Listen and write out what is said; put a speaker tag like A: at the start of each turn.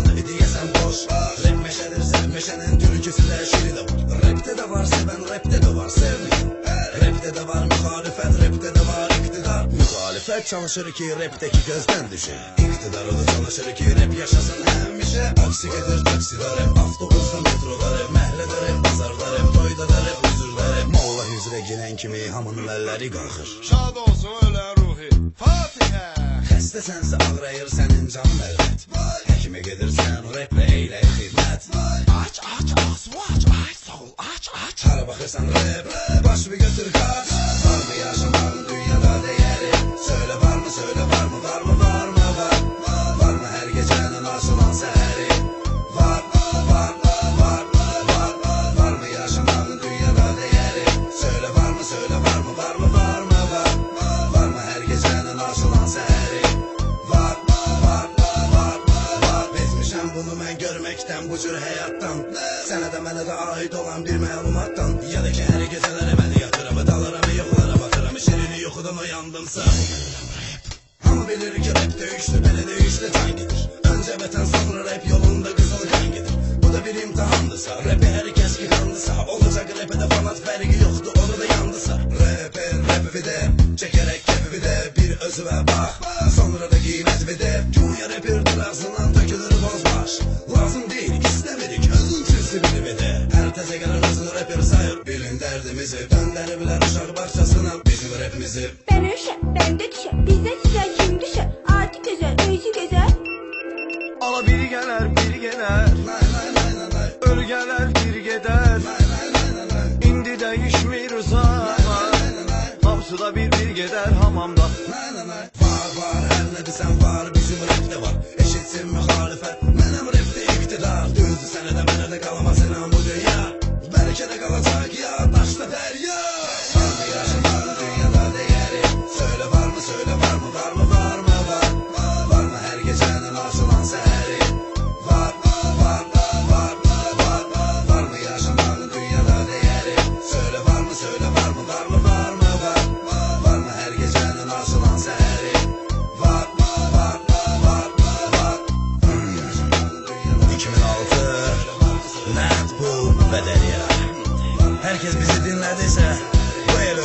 A: Sana hediyesem boş Rap meşedir sen meşenin türküsü de. Şiiri de var. Rapte de var seven rapte de var. Sevmeyen Rapte de var. Muhalefet rapte de var. İktidar Muhalefet çalışır ki rapteki gözden düşer. İktidar o da çalışır ki rap yaşasın hem işe. Aksi gelir takside rap. Avtobüsle metroda rap. Mehlede rap. Pazarda rap. Toyda da rap. Hüzürde rap. Molla hüzre giren kimi hamının elleri kalkır. Şad olsun öyle ruhi. Fatiha. Xəstəsənsə ağrıyır sənin canın əlbət Həkimə gedirsən raplə eylə xidmət Aç aç aç aç sol aç aç. Hara baxırsan rap baş bir götür kaç. Var mı yaşamağın dünyada değeri? Söyle var mı söyle var mı var mı var mı bu cür həyatdan Sənə də mənə də aid olan bir məlumatdan Ya da ki hər gecələrə məni yatıram Dalıram yoxlara batıram Şirini yuxudan oyandımsa rap Hamı bilir ki rap döyüşlü belə döyüşlü can gedir Öncə vətən sonra rap yolunda qızıl kan gedir Bu da bir imtihandırsa Rapi herkes ki kandısa Olacak rapede fanat fərqi yoxdur Onu da yandısa Rapper rapi de Çekerek kepi de Bir özüve bak rapper sayır Bilin dərdimizi Döndəriblər uşaq bağçasına Bizim rapimizi.
B: Ben düşer, ben de düşer. Bizde size kim düşer? Artık güzel, özü güzel.
C: Ala biri gelir biri gelir Nay
A: nay nay nay nay
C: Ölgeler bir gider.
A: Nay nay nay nay nay
C: İndi değişmir zaman Hamsuda bir bir gider hamamda.
A: Nay nay nay Var var her ne desen var. Bizim rapte var. Eşitsin muhalefet Benim rapte iktidar. Düzdü sene de bana de kalamaz inan bu dünya De kalacak ya Taşla Var mı yaşamanın dünyada değeri. Söyle var mı söyle var mı var mı var mı var Var mı her gecenin açılan seheri? Var var var var Var mı yaşamanın dünyada değeri? Söyle var mı söyle var mı var mı var mı var Var mı her gecenin açılan seheri? Var var var var. 2006 Mert bu ve Derya Herkes bizi dinlediyse bu el